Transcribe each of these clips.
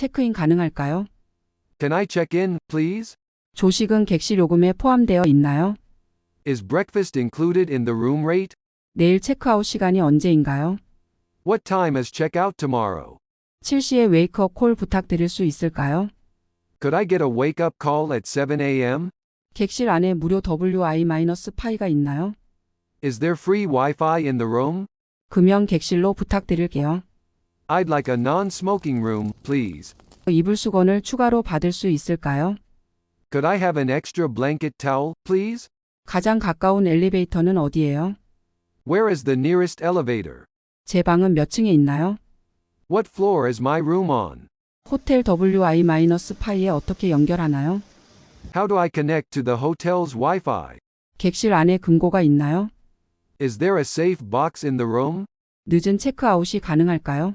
체크인 가능할까요? Can I check in, please? 조식은 객실 요금에 포함되어 있나요? Is breakfast included in the room rate? 내일 체크아웃 시간이 언제인가요? What time is checkout tomorrow? 7시에 웨이크업 콜 부탁드릴 수 있을까요? Could I get a wake up call at 7 a.m.? 객실 안에 무료 WI-파이가 있나요? Is there free Wi Fi in the room? 금연 객실로 부탁드릴게요. I'd like a non smoking room, please. 이불 수건을 추가로 받을 수 있을까요? Could I have an extra blanket towel, please? 가장 가까운 엘리베이터는 어디예요? Where is the nearest elevator? 제 방은 몇 층에 있나요? What floor is my room on? 호텔 WI-파이에 어떻게 연결하나요? How do I connect to the hotel's Wi Fi? 객실 안에 금고가 있나요? Is there a safe box in the room? 늦은 체크아웃이 가능할까요?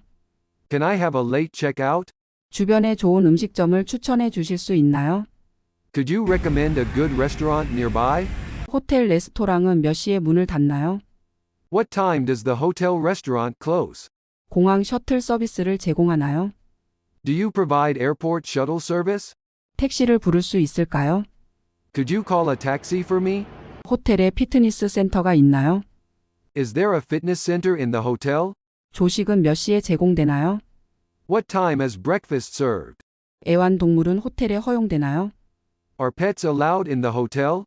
Can I have a late checkout? 주변에 좋은 음식점을 추천해 주실 수 있나요? Could you recommend a good restaurant nearby? 호텔 레스토랑은 몇 시에 문을 닫나요? What time does the hotel restaurant close? 공항 셔틀 서비스를 제공하나요? Do you provide airport shuttle service? 택시를 부를 수 있을까요? Could you call a taxi for me? 호텔에 피트니스 센터가 있나요? Is there a fitness center in the hotel? 조식은 몇 시에 제공되나요? What time is breakfast served? 애완동물은 호텔에 허용되나요? Are pets allowed in the hotel?